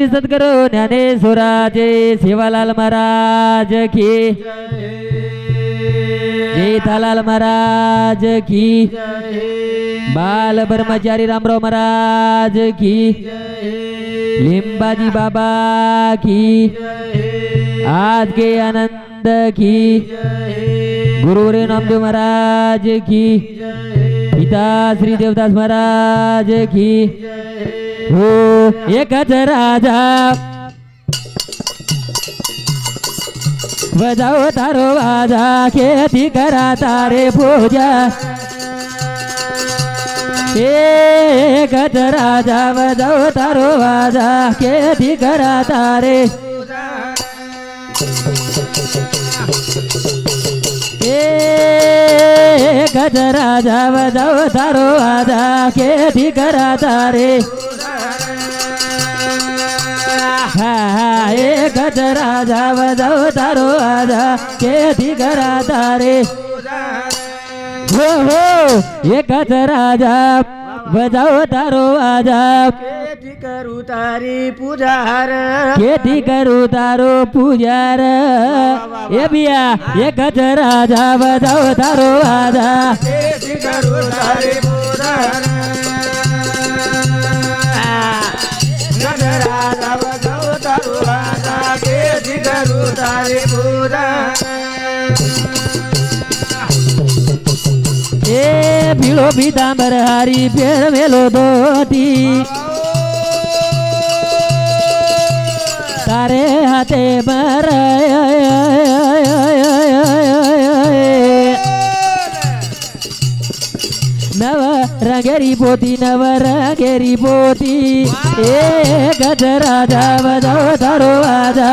सद्गुरु ज्ञानेश्वराजे शिवालाल महाराज की. जेठालाल महाराज की. बाल ब्रह्मचारी रामराव महाराज की. लिंबाजी बाबा की. आज के आनंद की. गुरु रे नामदेव महाराज की. पिता श्री देवदास महाराज की. हो ये गजराजा बजाओ तारो बाजा खेती करा तारे पूजा। ए गजराजा बजाओ तारो बाजा खेती करा तारे। गजराजा बजाओ तारो बाजा खेती करा तारे। हा हा एकच राजा बजाव तारो वाजा खेती करा तारे हो हो एकच राजा बजाव तारो वाजा केती करू तारी पूजार खेती करू तारो पूजार ए बिया एकच राजा बजाव तारो वाजा केती करू तारी पूजार गणराजा तारे पुराण ए, भीड़ो पीताम्बर हरी पेर मेलो धोती। तारे हाथे पर नव रंगेरी पोती, नव रंगेरी पोती। ए गजरा जा बजाओ धरो आजा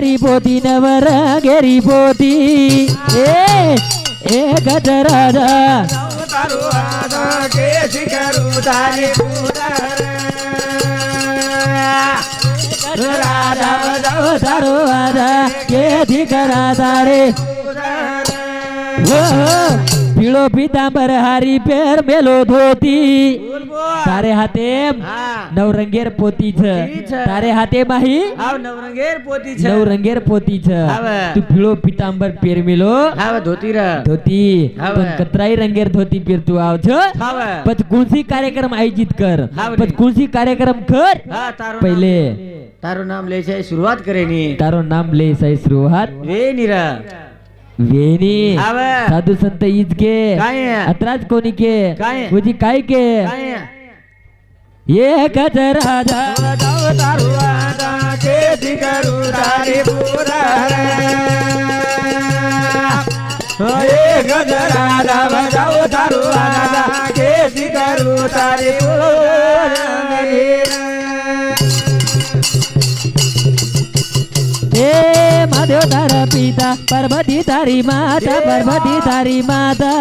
रंगेरी पोती नव रंगेरी पोती ए ए गज पिळो पितांबर हारी पेर मेलो धोती तारे हाते नवरंगेर पोतीच पोतीचं. तारे हाते माही नवरंगेर पोती नवरंगेर पोतीच हाव. तू पिळो पितांबर पेर मेलो हा धोती र धोती हाव. पण कतराई रंगेर धोती पेर तू आवछ हाव. पण कुणसी कार्यक्रम आयोजित कर हाव पण रे. कुणसी कार्यक्रम कर हा तारो पहिले તારું નામ લે છે શરૂઆત કરેની તારો નામ લે સೈ सुरुवात વે નીરા वेणी हाव. साधू संत ईज के काय? अत्राज कोणी के काय? तुझी काय के કાંઈ एकच देव तार पिता पार्वती तारी माता पार्वती तारी माता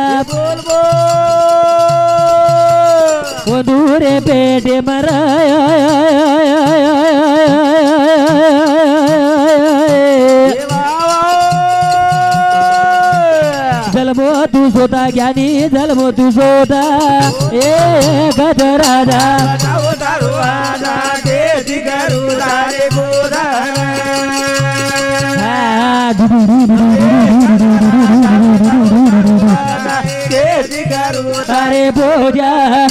वो दूरे पेटे मर जलमो तू सोता ज्ञानी जलमो तू सोता। ए गज राजा बताओ दारू राजा दे जिगरू रे गो। તારે બોજા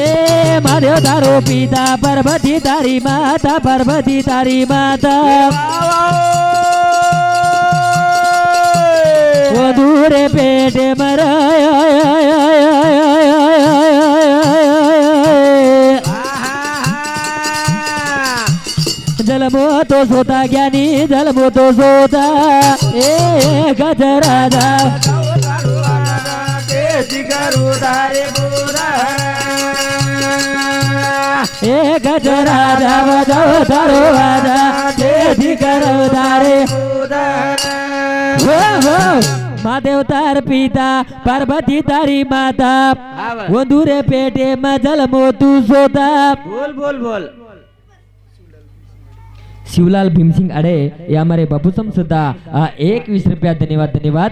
એ માર્યો તારો પિતા પરબતી તારી માતા પરબતી તારી માતા. વધુ રે પેટે મરાયા. जलमो तो सोता ज्ञानी जलमो तो सोता। ए गजरा महादेव तार पिता पार्वती तारी माता। वो दूरे पेटे मजल मो तू सोता। बोल बोल बोल। शिवलाल भीमसिंग अडे यामारे बापूसम सुद्धा. एकवीस रुपया धन्यवाद धन्यवाद.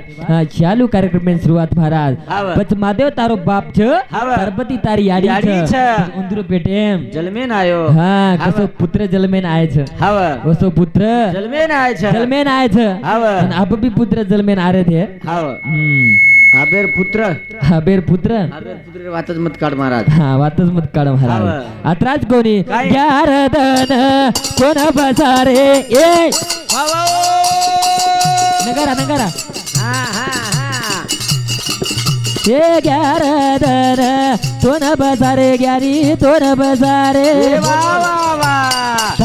चालू कार्यक्रम सुरुवात शुरुआत महाराज. पच महादेव तारो बाप छ पार्वती तारी यारी छ. उंदरू पेटे जलमेन आयो. हा कसो पुत्र जलमेन आय छ. हाव कसो पुत्र जलमेन आय छ. जलमेन आय छ. हाव अब भी पुत्र जलमेन आ रहे थे. हाव हाबेर पुत्र. हाबेर पुत्र. वातच मत काढ महाराज. हा वातच मत काढ महाराज. आत्राज कोणी? कोण बसारे ए! नगारा नगारा. हा ग्यार हा. ग्यारदन तोन बजारे ग्यारी तोन बजारे वा वा वा.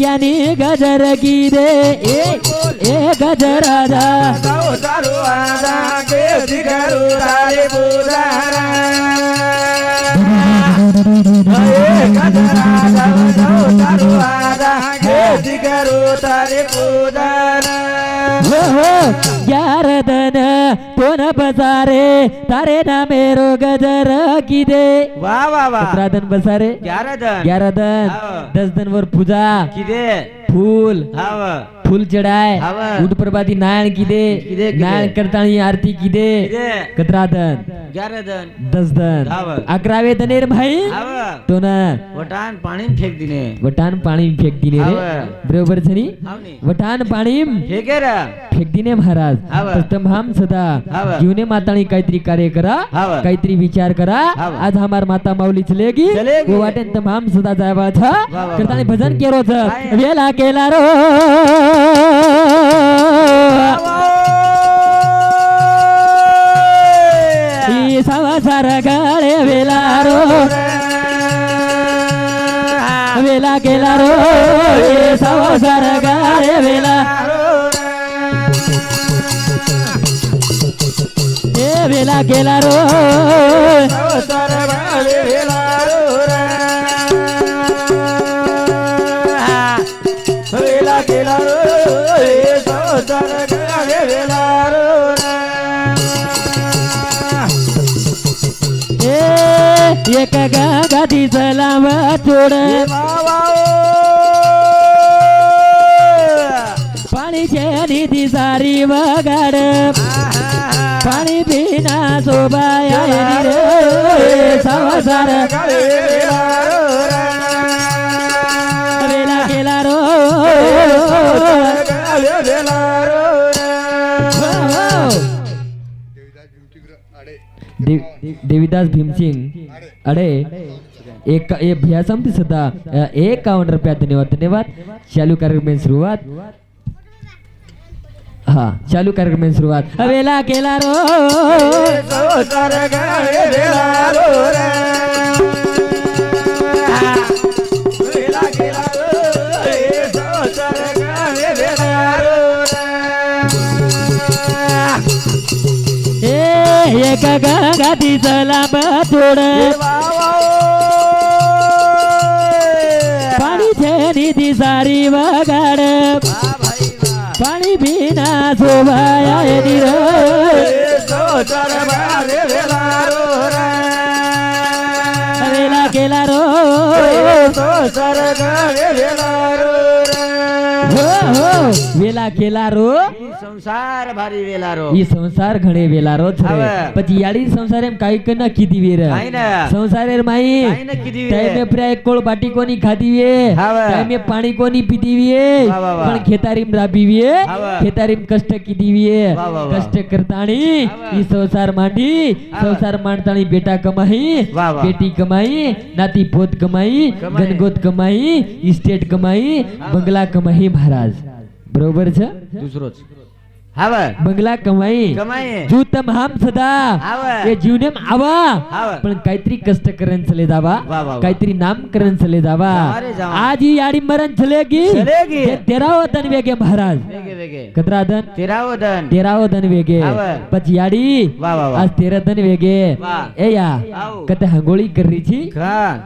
જ્ઞાની ગજર ગીરે એ એ ગજર રાધા સૌ સારો આધા કે શિખરો તારે બોધારા એ ગજર રાધા સૌ સારો આધા કે શિખરો તારે બોધારા तारे ना मेरो गजर की दे वा वा वा सतरा दन बसारे ग्यारह दन ग्यारह दन हाव. दस दन वर पूजा किदे फूल हाव फूल चढाय हाव. उठ प्रभाती नारायण की दे किदे, किदे? नारायण करताळी आरती की दे किदे कतरा दन ग्यारह दन दस दन हाव. अकरावे दनेर भाई तो ना वटान पाणी फेक दिने वटान पाणी फेक दिले रे. बरोबर छनी हाव नी वटान पाणी हे के रे फेक दिने महाराज. तर तमाम सदा. जीवने मातानी काहीतरी कार्य करा. काहीतरी विचार करा. आज हमार माता माऊली चलेगी. वो वाटेन तमाम सदा जायवा था वा, वा, करतानी वा. भजन केरो काय? वेला केला रो ई संसार गळे वेला रो वेला केला रो ई संसार गळे वेला ए वेला केला रो वेला एक गादी सलाम चोड पाणीचे ती सारी वगाड. पाणी पिना सोबाया संसार गेला केला रो. देवीदास भीमसिंग. अडे एक एक भैया समती सुद्धा एकावन्न रुपया धन्यवाद धन्यवाद. चालू कार्यक्रम में सुरुवात. हा चालू कार्यक्रम में सुरुवात वेला केला रो. एक गंगाती सलाम थोड छेनी ती सारी वगाड पाणी पिना सोबाया निर वेला केला रो વેલા કેલારો સંસાર ભારી વેલારો. ઈ સંસાર ઘણે વેલારો છે પછી યાડી સંસાર એમ કાઈ કના કીધી વેર. સંસાર એર માઈ ટાઈમે પ્રાય કોળ બાટી કોની ખાધી વે ટાઈમે પાણી કોની પીધી વે પણ ખેતારીમ રાબી વે ખેતારીમ કષ્ટ કીધી વે કષ્ટ કરતાણી ઈ સંસાર માંડી. સંસાર માંડતાણી બેટા કમાઈ. બેટી કમાઈ. નાતી પોત કમાઈ. ગનગોત કમાઈ. સ્ટેટ કમાઈ. બંગલા કમાઈ મહારાજ. બરોબર છે દૂસરો હાવા બંગલા કમાઈ કમાઈ જુ તમ હમ સદા હાવા ये जीवनेम आवा. पण काहीतरी कष्ट करण चले जावा. काहीतरी नाम करण चले जावा. आज ही याडी मरण चलेगी. चलेगी. तेरा वतन वेगे महाराज. વેગે. કતરા ધન તેરાવો ધન તેરાવો ધન વેગે. પછી યાડી વાહ વાહ આજ તેરા ધન વેગે એ યા. કતે હંગોળી કરી છી.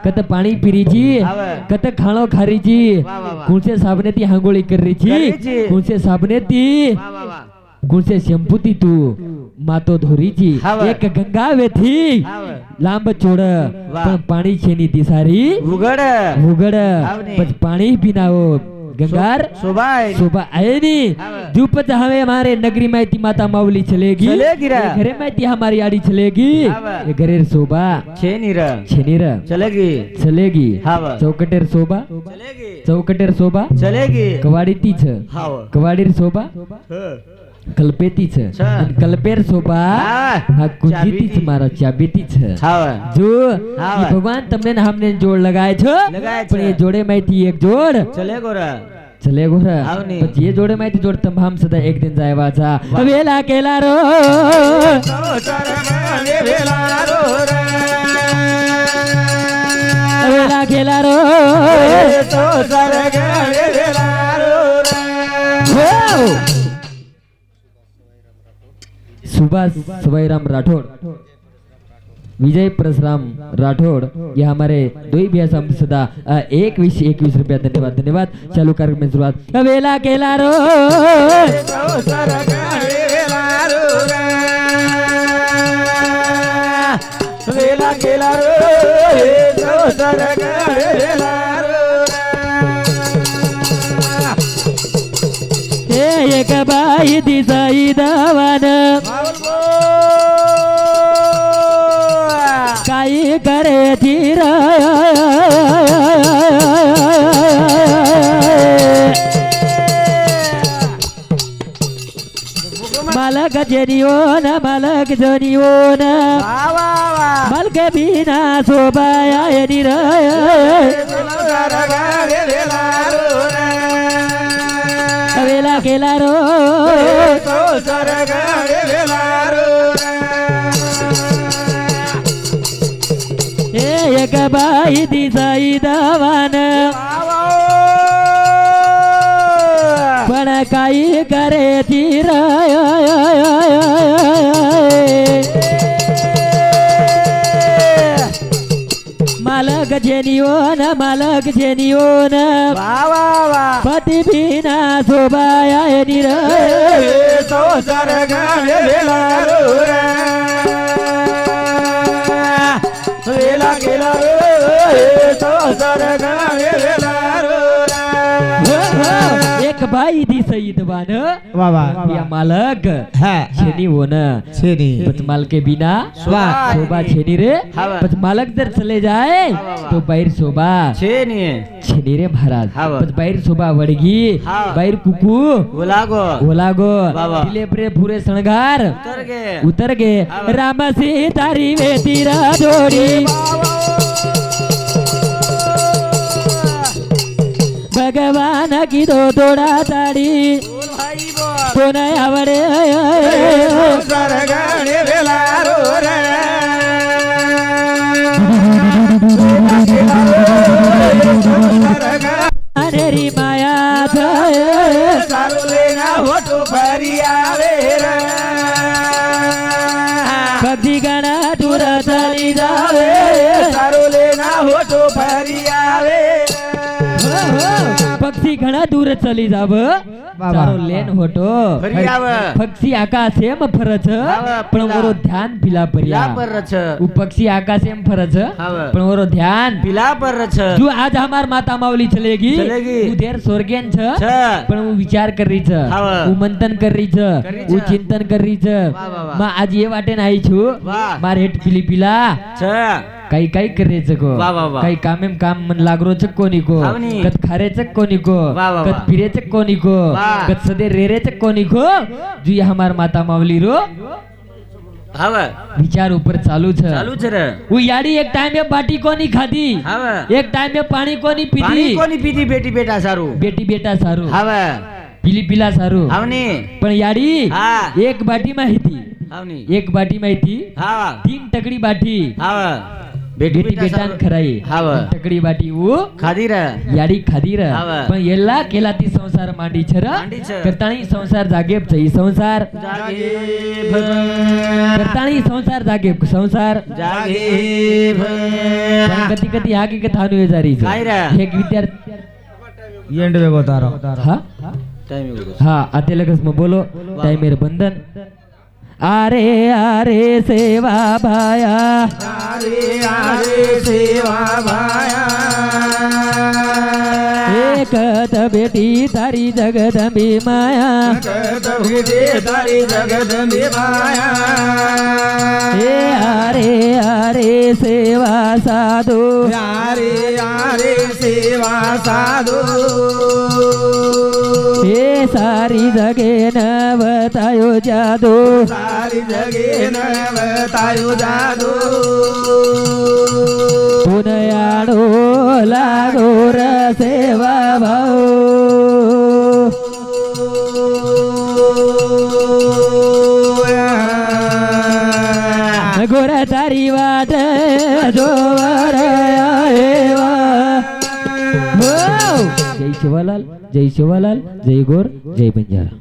કતે પાણી પીરી છી. કતે ખાણો ખારી છી. કુણસે સાબને તી હંગોળી કરી છી. કુણસે સાબને તી. ગુણસે શેમ્પુતી તું માતો ધોરીજી એક ગંગા વેથી લાંબ ચોડ પણ પાણી છે ની દિશારી. ઉગડ ઉગડ પછી પાણી પીનાવો. ગંગાર શોભાય શોભા એની ધૂપત હવે મારે નગરી માંથી માતા માવલી ચલેગી ઘરે માંથી હમારી આડી ચલેગી એ ઘરે શોભા છે નીર છે નીર ચલેગી ચલેગી ચૌકટેર શોભા ચલેગી ચૌકટેર શોભા ચલેગી કવાડી તી છે કવાડીર શોભા કલ્પેતી છે છે. અને કલ્પેર શોભા હા. હા કુંજીતી ચાબીતી. છે મારા ચાબીતી છે હાવ જો હા. ઈ ભગવાન તમને ને હામને જોડ લગાય છે લગાય છે. પણ એ જોડે માંથી એક જોડ ચલે ગોરા ચલે ગોરા આવની. પછી એ જોડે માંથી જોડ તમ હામ સદા એક દિન જાય વાચા વેલા કેલા રો વેલા કેલા રો વાવ! सुभाष सवाईराम राठौड़ विजय परशुराम राठौड़ ये हमारे दो ही भैया सदा एक विश एक विश रुपया, धन्यवाद धन्यवाद। चालू कार्यक्रम में शुरुआत। वेला केला रो। एक बाई दिशाई दवा मालक जेनिओन मालक जोनिओन मालक बिना शोभाया निर वेला केला रो हे एक बाई दिसाई જેનીઓન માલક જેનીઓન વા વા વા પતિ ભીના શોભાયા એની રે સૌ સરગા વેલા રો રે વેલા કેલા રો સૌ સરગા વેલા मालक बाई दिस इदबान या मालक. छेनी होन. छेनी. बस माल के बिना शोभा छेनी रे. बस मालक चले जाए तो बाहेर शोभा छेनी. छेनी रे महाराज. बस बाहेर शोभा वडगी. बाहेर कुकू. ओलागो. ओलागो. दिले प्रे पुरे सणगार. उतर गे उतर गे रामा से तारी वे तीरा जोडी ભગવાન કીધો થોડા તારી કોને આવડે સરગણ વેલા રો રે चली जाव. लेन होटो. पक्षी आकाश एम फरच. पण वरो ध्यान पिला परिया पक्षी आकाश एम फरच. पण वरो ध्यान. पिला पर तू आज हमार माता मावली चलेगी. उ देर स्वर्गेन छ. पण विचार करी छ उ मंथन करी छ उ चिंतन करी छ मा आज ये वाटे नाही छू मार हेट पिली. पिला काही काही करायचं को वा, वा, वा. काही कामेम काम मन लागरोच कोणी को हावनी. कत खारेच कोणी को वा, वा, वा. कत फिरेच कोणी को वा. कत सदे रेरेच कोणी को जुई हमार माता मावली रो. हव विचार ऊपर चालू छे. चालू छ उ याडी एक टाइम में बाटी कोनी खादी एक टाइम में पानी कोनी पाणी पीधी कोणी पिती बेटी बेटा सारू. बेटी बेटा सारू. हव पिली पिला सारू. हावनी पण याडी एक बाटी माहिती. हावनी एक बाटी माहिती. हा तीन तकडी बाटी. हव ಬೆಟ್ಟಿ ಬೆಟ್ಟಾನ್ ಖರಾಯಿ ಹಾವ. ತಕಡಿ ಬಾಟಿ ಊ ಖಾದಿರ. ಯಾಡಿ ಖಾದಿರ. ಹಾವ. पण ಎಲ್ಲಾ केलाती संसार मांडी छर करताणी संसार जागेब छई संसार जागेब करताणी संसार जागेब संसार जागेब पण कधी कधी आगे के थानु हे जारी काय रे एक विद्यार्थी एंड वे बतारो हा टाइम हा आते लगस म बोलो टाइम मेरे बंधन अरे अरे सेवा भाया હરે હરે સેવા ભાયા. जगत बेटी तारी जगदम्बी माया कहत बेटी तारी माया हे हरे हरे सेवा साधु। हरे हरे सेवा साधु। हे सारी जगे न बतायो जादू। सारी जगे न बतायो जादू। पुनयाडो लागो र सेवा भाऊ गोरा तारी वाट जोवर आएवा हो जय शिवालाल जय शिवालाल जय गोर जय बंजारा